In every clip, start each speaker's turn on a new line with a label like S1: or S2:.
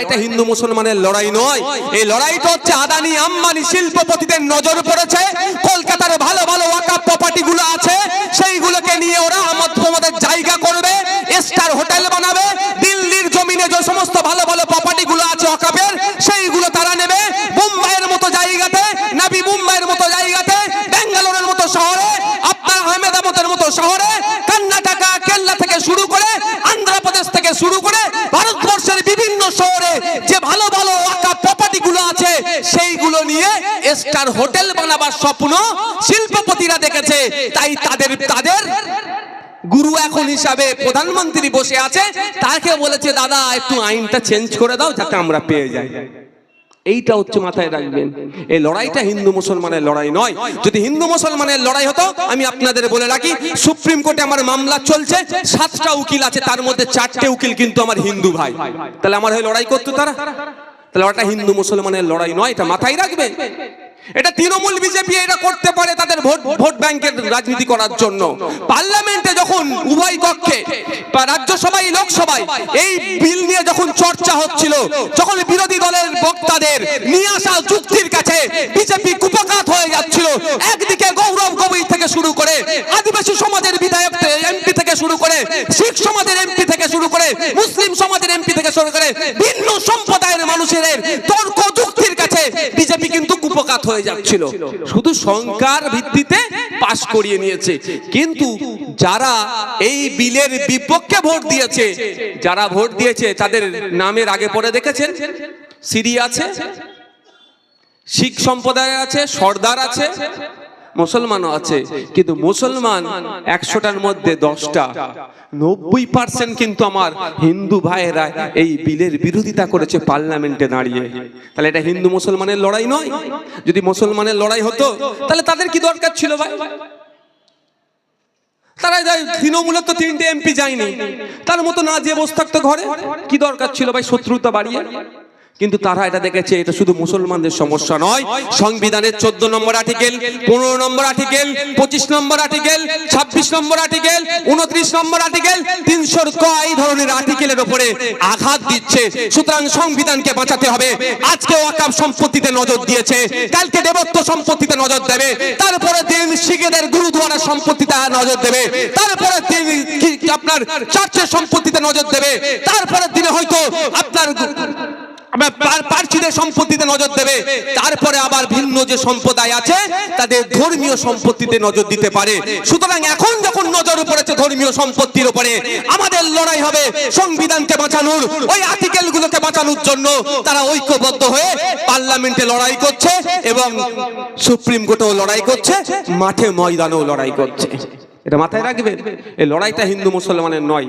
S1: লড়াইটা হিন্দু মুসলমানের লড়াই নয়। এই লড়াইটা হচ্ছে আদানি, আম্বানি শিল্পপতিদের নজর পড়েছে। কলকাতার ভালো ভালো ওয়াকা প্রপার্টি গুলো আছে। সেইগুলোকে নিয়ে ওরা আমার তোমাদের জায়গা করবে, স্টার হোটেল বানাবে, দিল্লির জমিনে যে সমস্ত ভালো ভালো প্রপার্টি গুলো আছে ওয়াকাপের সেইগুলো তারা নেবে মুম্বাইয়ের মতো জায়গাতে নাবি মুম্বাইয়ের মতো জায়গাতে ব্যাঙ্গালোরের মতো শহরে আপনার আহমেদাবাদের মতো শহরে কর্ণাটকা কেল্লা থেকে শুরু করে আন্ধ্রপ্রদেশ থেকে শুরু করে ভারতবর্ষের বিভিন্ন শহরে যে ভালো ভালো ওয়াকা প্রপার্টি গুলো আছে সেইগুলো নিয়ে স্টার হোটেল বানাবার স্বপ্ন শিল্পপতিরা দেখেছে। তাই তাদের তাদের গুরু এখন হিসাবে প্রধানমন্ত্রী বসে আছে। তাকে বলেছে, দাদা, একটু আইনটা চেঞ্জ করে দাও যাতে আমরা পেয়ে যাই। এইটা হচ্ছে মাথায় রাখবেন। এই লড়াইটা হিন্দু মুসলমানের লড়াই নয়। যদি হিন্দু মুসলমানের লড়াই হতো, আমি আপনাদের বলে রাখি, সুপ্রিম কোর্টে আমার মামলা চলছে। সাতটা উকিল আছে, তার মধ্যে চারটে উকিল কিন্তু আমার হিন্দু ভাই। তাহলে আমার হয়ে লড়াই করতো তারা? তাহলে ওটা হিন্দু মুসলমানের লড়াই নয়, এটা মাথায় রাখবে এটা তৃণমূল বিজেপি এটা করতে পারে তাদের ভোট ভোট ব্যাংকের রাজনীতি করার জন্য। পার্লামেন্টে যখন উভয় কক্ষে রাজ্যসভায়, লোকসভায় এই বিল নিয়ে যখন চর্চা হচ্ছিল, যখন বিরোধী দলের বক্তাদের নিয়ে আসা যুক্তির কাছে বিজেপি কুপকাত হয়ে যাচ্ছিল, একদিকে গৌরব গগৈ থেকে শুরু করে আদিবাসী সমাজের বিধায়ক এমপি থেকে শুরু করে শিখ সমাজের এমপি থেকে শুরু করে মুসলিম সমাজের এমপি থেকে শুরু করে ভিন্ন সম্প্রদায়ের মানুষের তর্ক কুপকাত হয়ে যাচ্ছিল। শুধু সংখ্যার ভিত্তিতে পাশ করিয়ে নিয়েছে। কিন্তু যারা এই বিলের বিপক্ষে ভোট দিয়েছে, যারা ভোট দিয়েছে, তাদের নামের আগে পরে দেখেছেন? সিরি আছে, শিখ সম্প্রদায় আছে, সর্দার আছে মুসলমানও আছে, কিন্তু মুসলমান একশোটার মধ্যে দশটা। নব্বই পার্সেন্ট কিন্তু আমার হিন্দু ভাইয়েরা এই বিলের বিরোধিতা করেছে পার্লামেন্টে দাঁড়িয়ে। তাহলে এটা হিন্দু মুসলমানের লড়াই নয়। যদি মুসলমানের লড়াই হতো, তাহলে তাদের কি দরকার ছিল ভাই? তারা যায় তৃণমূলের তো তিনটে এমপি যায়নি, তার মতো না যে বসে থাকতো ঘরে, কি দরকার ছিল ভাই শত্রুতা বাড়িয়ে? কিন্তু তারা এটা দেখেছে, এটা শুধু মুসলমানদের সমস্যা নয়। সংবিধানের চোদ্দ নম্বর আর্টিকেল পনেরো নম্বর আর্টিকেল পঁচিশ নম্বর আর্টিকেল ছাব্বিশ নম্বর আর্টিকেল উনত্রিশ নম্বর আর্টিকেল তিনশোর ক এই ধরনের আর্টিকেলের ওপরে আঘাত দিচ্ছে। সুতরাং সংবিধানকে বাঁচাতে হবে। আজকে ওয়াকাব সম্পত্তিতে নজর দিয়েছে। কালকে দেবত্ব সম্পত্তিতে নজর দেবে। তারপরে দিন শিখেদের গুরুদুয়ারা সম্পত্তিতে নজর দেবে। তারপরে দিন আপনার চার্চের সম্পত্তিতে নজর দেবে। তারপরে দিনে হয়তো আপনার পার্সিদের সম্পত্তিতে নজর দেবে। তারপরে আবার ভিন্ন যে সম্প্রদায় আছে, তাদের ধর্মীয় সম্পত্তিতে নজর দিতে পারে। সুতরাং এখন যখন নজর পড়েছে ধর্মীয় সম্পত্তির উপরে, আমাদের লড়াই হবে সংবিধানকে বাঁচানোর, ওই আর্টিকেলগুলোকে বাঁচানোর জন্য। তারা ঐক্যবদ্ধ হয়ে পার্লামেন্টে লড়াই করছে এবং সুপ্রিম কোর্টেও লড়াই করছে, মাঠে ময়দানেও লড়াই করছে। এটা মাথায় রাখবেন এই লড়াইটা হিন্দু মুসলমানের নয়,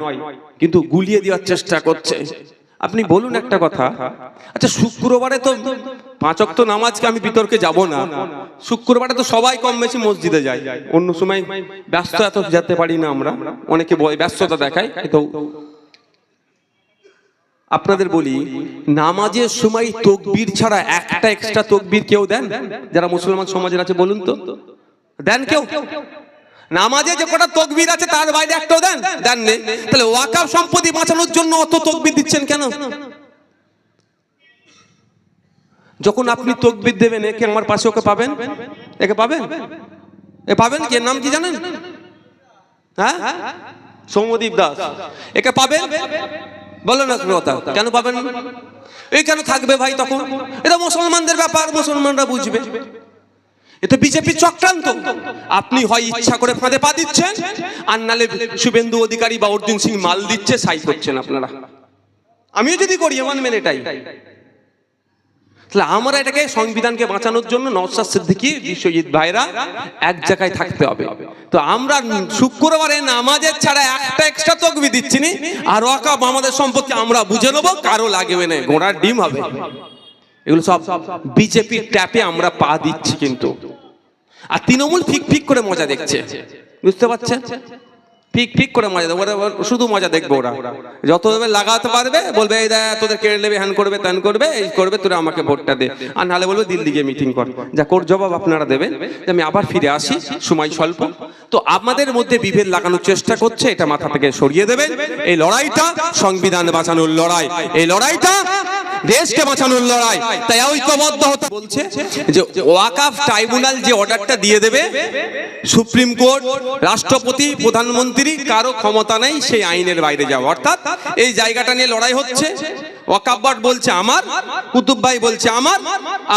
S1: কিন্তু গুলিয়ে দেওয়ার চেষ্টা করছে। আপনি বলুন একটা কথা। আচ্ছা শুক্রবারে তো পাঁচক তো নামাজকে আমি বিতর্কে যাব না। শুক্রবারে তো সবাই কম বেশি মসজিদে যায়। অন্য সময় ব্যস্ত এত যেতে পারি না আমরা। অনেকে ব্যস্ততা দেখায় তো আপনাদের বলি, নামাজের সময় তকবীর ছাড়া একটা এক্সট্রা তকবির কেউ দেন? যারা মুসলমান সমাজের আছে, বলুন তো। দেন কেউ? নামাজে যে কটা তকবির আছে, তার বাইরে একটাও দেন? দেন নেই তাহলে ওয়াকাব সম্পত্তি বাঁচানোর জন্য অত তকবির দিচ্ছেন কেন? যখন আপনি তকবির দেবেন, একে আমার পাশে ওকে পাবেন? একে পাবেন? এ পাবেন কি? নাম কি জানেন? হ্যাঁ? সৌমদীপ দাস। একে পাবেন? বলো না কথা। কেন পাবেন? এই কেন থাকবে ভাই তখন? এটা মুসলমানদের ব্যাপার, মুসলমানরা বুঝবে। এটা বিজেপি চক্রান্ত। আপনি হয় ইচ্ছা করে ফাঁদে পা দিচ্ছেন, আর নালে শুভেন্দু অধিকারী বা অর্জুন সিং মাল দিচ্ছে, সাই করছেন আপনারা। আমিও যদি করি মানবেন এটাই তাহলে আমরা এটাকে সংবিধানকে বাঁচানোর জন্য নওশাদ সিদ্দিকী, বিশ্বজিৎ ভাইরা এক জায়গায় থাকতে হবে। তো আমরা শুক্রবারে নামাজের ছাড়া একটা এক্সট্রা তকবি দিচ্ছি নি, আর ওয়াকাব আমাদের সম্পত্তি আমরা বুঝে নেব, কারও লাগবে না, ঘোড়ার ডিম হবে। এগুলো সব বিজেপির ট্যাপে আমরা পা দিচ্ছি কিন্তু। আর তৃণমূল ফিক ফিক করে মজা দেখছে। বুঝতে পারছেন? ফিক ফিক করে মজা দেবে, ওরা শুধু মজা দেখবে ওরা। যত লাগাতে পারবে, বলবে, এই দেখ, তোদের কেড়ে নেবে, হ্যান করবে, ত্যান করবে, এই করবে, তোরা আমাকে ভোটটা দে। আর নাহলে বলবে দিল্লি গিয়ে মিটিং কর। যা কোর জবাব আপনারা দেবেন, যে আমি আবার ফিরে আসি, সময় স্বল্প। তো আমাদের মধ্যে বিভেদ লাগানোর চেষ্টা করছে, এটা মাথা থেকে সরিয়ে দেবেন। এই লড়াইটা সংবিধান বাঁচানোর লড়াই। এই লড়াইটা দেশকে বাঁচানোর লড়াই। তাই ঐক্যবদ্ধ হতে বলছে যে ওয়াকাফ ট্রাইব্যুনাল যে অর্ডারটা দিয়ে দেবে, সুপ্রিম কোর্ট, রাষ্ট্রপতি, প্রধানমন্ত্রী কারও ক্ষমতা নেই সেই আইনের বাইরে যাওয়া। অর্থাৎ এই জায়গাটা নিয়ে লড়াই হচ্ছে। ওয়াকাব্বাট বলছে আমার, কুতুব ভাই বলছে আমার,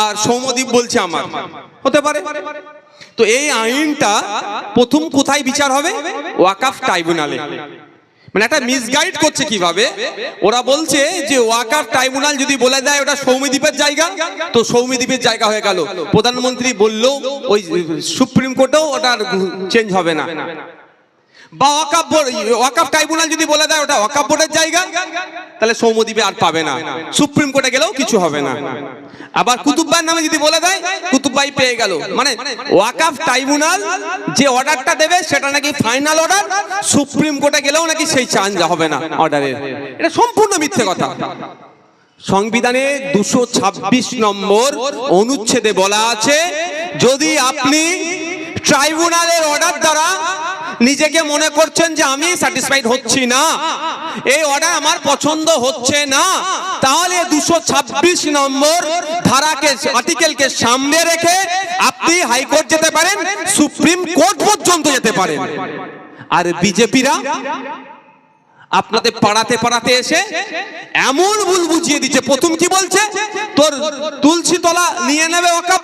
S1: আর সৌমদীপ বলছে আমার। হতে পারে। তো এই আইনটা প্রথম কোথায় বিচার হবে? ওয়াকাফ ট্রাইব্যুনালে। মানে একটা মিসগাইড করছে কীভাবে? ওরা বলছে যে ওয়াকার ট্রাইব্যুনাল যদি বলে দেয় ওটা সৌমিদ্বীপের জায়গা, তো সৌমিদ্বীপের জায়গা হয়ে গেল। প্রধানমন্ত্রী বললেও ওই সুপ্রিম কোর্টেও ওটা চেঞ্জ হবে না। বা ওয়াকাপ ওয়াকাপ ট্রাইব্যুনাল যদি বলে দেয় ওটা ওয়াকাপ বোর্ডের জায়গা, তাহলে সৌমদ্বীপে আর পাবে না। সুপ্রিম কোর্টে গেলেও কিছু হবে না। আবার কুতুববাই নামে যদি বলে দেয়, কুতুববাই পেয়ে গেল। মানে ওয়াকাফ ট্রাইব্যুনাল যে অর্ডারটা দেবে, সেটা নাকি ফাইনাল অর্ডার, সুপ্রিম কোর্টে গেলেও নাকি সেই চাঞ্জ হবে না অর্ডারের। এটা সম্পূর্ণ মিথ্যে কথা। সংবিধানে দুশো ছাব্বিশ নম্বর অনুচ্ছেদে বলা আছে, যদি আপনি ট্রাইব্যুনালের অর্ডার দ্বারা নিজেকে মনে করছেন যে আমি স্যাটিসফাইড হচ্ছি না। এই অর্ডার আমার পছন্দ হচ্ছে না। তাহলে দুশো ছাব্বিশ নম্বর ধারাকে আর্টিকেলকে সামনে রেখে আপনি হাইকোর্ট যেতে পারেন সুপ্রিম কোর্ট পর্যন্ত যেতে পারেন। আর বিজেপিরা? আপনাদের পাড়াতে পাড়াতে এসে এমন ভুল বুঝিয়ে দিচ্ছে। প্রথম কি বলছে? তোর তুলসী তলা নিয়ে নেবে ওয়াকাপ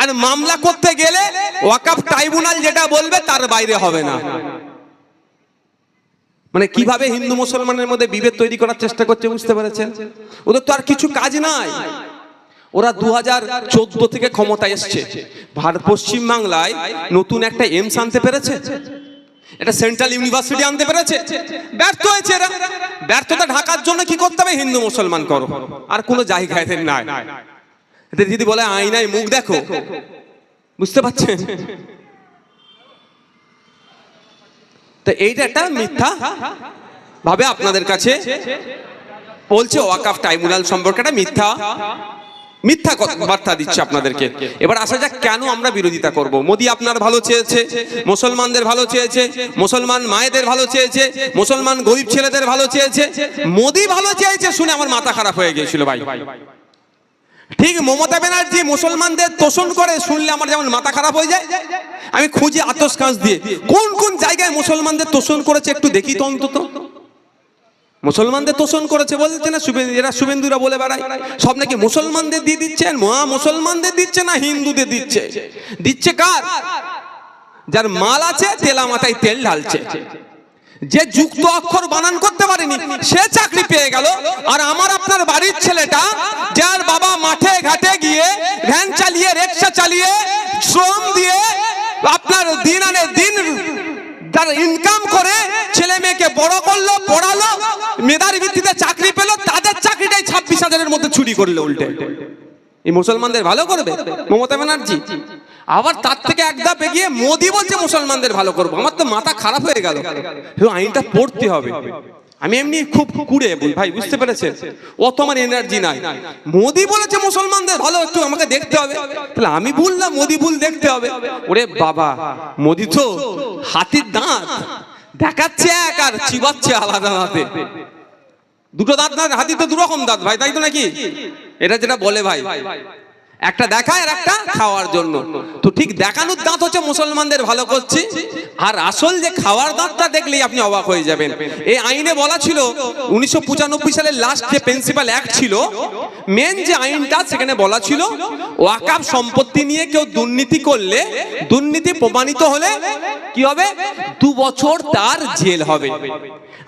S1: আর মামলা করতে গেলে ওয়াকাপ ট্রাইব্যুনাল যেটা বলবে তার বাইরে হবে না। মানে কীভাবে হিন্দু মুসলমানের মধ্যে বিভেদ তৈরি করার চেষ্টা করছে বুঝতে পেরেছেন? ওদের তো আর কিছু কাজ নাই। ওরা দু হাজার চোদ্দ থেকে ক্ষমতায় এসছে। ভারত পশ্চিম বাংলায় নতুন একটা এমস আনতে পেরেছে? এটা সেন্ট্রাল ইউনিভার্সিটি আনতে পেরেছে। ব্যর্থ হয়েছে এরা। ব্যর্থতা ঢাকার জন্য কি করতে হবে? হিন্দু, মুসলমান করো। আর কোনো জায়গায় এদের নাই। এদের যদি বলে আয়নায় মুখ দেখো, বুঝতে পারছেন? তো এইটা একটা মিথ্যা ভাবে আপনাদের কাছে বলছে ওয়াকাফ ট্রাইব্যুনাল সম্পর্কে একটা মিথ্যা মিথ্যা কথা- বার্তা দিচ্ছে আপনাদেরকে। এবার আসা যাক কেন আমরা বিরোধিতা করব। মোদি আপনার ভালো চেয়েছে মুসলমানদের ভালো চেয়েছে মুসলমান মায়েদের ভালো চেয়েছে মুসলমান গরিব ছেলেদের ভালো চেয়েছে। মোদি ভালো চেয়েছে শুনে আমার মাথা খারাপ হয়ে গিয়েছিল ভাই। ঠিক মমতা ব্যানার্জি মুসলমানদের তোষণ করে শুনলে আমার যেমন মাথা খারাপ হয়ে যায় আমি খুঁজি আতস কাঁচ দিয়ে। কোন কোন জায়গায় মুসলমানদের তোষণ করেছে একটু দেখি তো অন্তত। মুসলমানদের তোষণ করেছে বলছে না এরা শুভেন্দুরা বলে বেড়ায়। সব নাকি মুসলমানদের দিয়ে দিচ্ছেন মহা মুসলমানদের দিচ্ছে না, হিন্দুদের দিচ্ছে। দিচ্ছে কার? যার মাল আছে, তেলা মাথায় তেল ঢালছে। যে যুক্ত অক্ষর বানান করতে পারেনি, সে চাকরি পেয়ে গেল। আর আমার আপনার বাড়ির ছেলেটা, যার বাবা মাঠে ঘাটে গিয়ে ভ্যান চালিয়ে, রিক্সা চালিয়ে, শ্রম দিয়ে আপনার দিন আনে দিন তার ইনকাম করে ছেলে মেয়েকে বড় করল, পড়ালো, মেধার ভিত্তিতে চাকরি পেল, তাদের চাকরিটাই ছাব্বিশ হাজারের মধ্যে চুরি করল উল্টে। এই মুসলমানদের ভালো করবে? মমতা ব্যানার্জি? আবার তার থেকে এক ধাপ এগিয়ে মোদি বলছে মুসলমানদের ভালো করব। আমার তো মাথা খারাপ হয়ে গেল। আইনটা পড়তে হবে। আমি এমনি খুব কুড়ে ভাই, বুঝতে পেরেছেন? অত আমার এনার্জি নাই। মোদি বলেছে মুসলমানদের, ভালো, একটু আমাকে দেখতে হবে। তাহলে আমি ভুল না মোদি ভুল দেখতে হবে। ওরে বাবা, মোদি তো হাতির দাঁত। দেখাচ্ছে এক আর চিবাচ্ছে আলাদা দাঁতে। দুটো দাঁত না হাতি তো দুরকম দাঁত, ভাই, তাই তো নাকি? এটা যেটা বলে, ভাই। একটা দেখায় আর একটা খাওয়ার জন্য। তো ঠিক দেখানোর দাঁত হচ্ছে মুসলমানদের ভালো করছি। আর আসল যে খাওয়ার দাঁতটা দেখলেই আপনি অবাক হয়ে যাবেন। এই আইনে বলা ছিল, উনিশশো সালের লাস্ট যে প্রিন্সিপাল অ্যাক্ট ছিল মেন যে আইনটা সেখানে বলা ছিল, ওয়াকাব সম্পত্তি নিয়ে কেউ দুর্নীতি করলে, দুর্নীতি প্রমাণিত হলে কি হবে? দু বছর তার জেল হবে।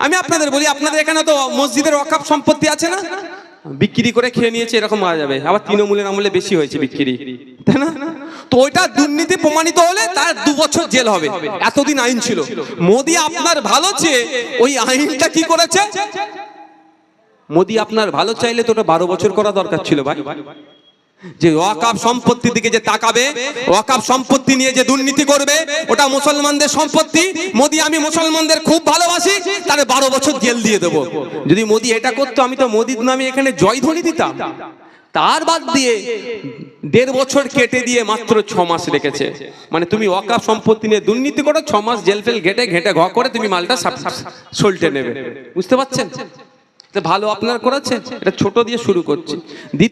S1: আমি আপনাদের বলি, আপনাদের এখানে তো মসজিদের ওয়াকাব সম্পত্তি আছে না? বিক্রি করে খেয়ে নিয়েছে, এরকম মারা যাবে। আবার তৃণমূলের আমলে বেশি হয়েছে বিক্রি। তাই না? তো ওইটা দুর্নীতি প্রমাণিত হলে তার দু বছর জেল হবে। এতদিন আইন ছিল। মোদি আপনার ভালো চেয়ে ওই আইনটা কি করেছে? মোদি আপনার ভালো চাইলে তো ওটা বারো বছর করা দরকার ছিল ভাই। যে ওয়াকাব সম্পত্তির দিকে যে তাকাবে, ওয়াকাব সম্পত্তি নিয়ে যে দুর্নীতি করবে, ওটা মুসলমানদের সম্পত্তি। মোদি, আমি মুসলমানদের খুব ভালোবাসি তাহলে বারো বছর জেল দিয়ে দেবো। যদি মোদি এটা করতো, আমি তো মোদির নামে এখানে জয়ধ্বনি দিতাম। তার বাদ দিয়ে দেড় বছর কেটে দিয়ে মাত্র ছ মাস রেখেছে। মানে তুমি ওয়াকাব সম্পত্তি নিয়ে দুর্নীতি করো, ছ মাস জেল ফেল ঘেটে ঘেটে ঘ করে তুমি মালটা সল্টে নেবে। বুঝতে পারছেন? ভালো আপনার করেছে, এটা ছোট দিয়ে শুরু করছি।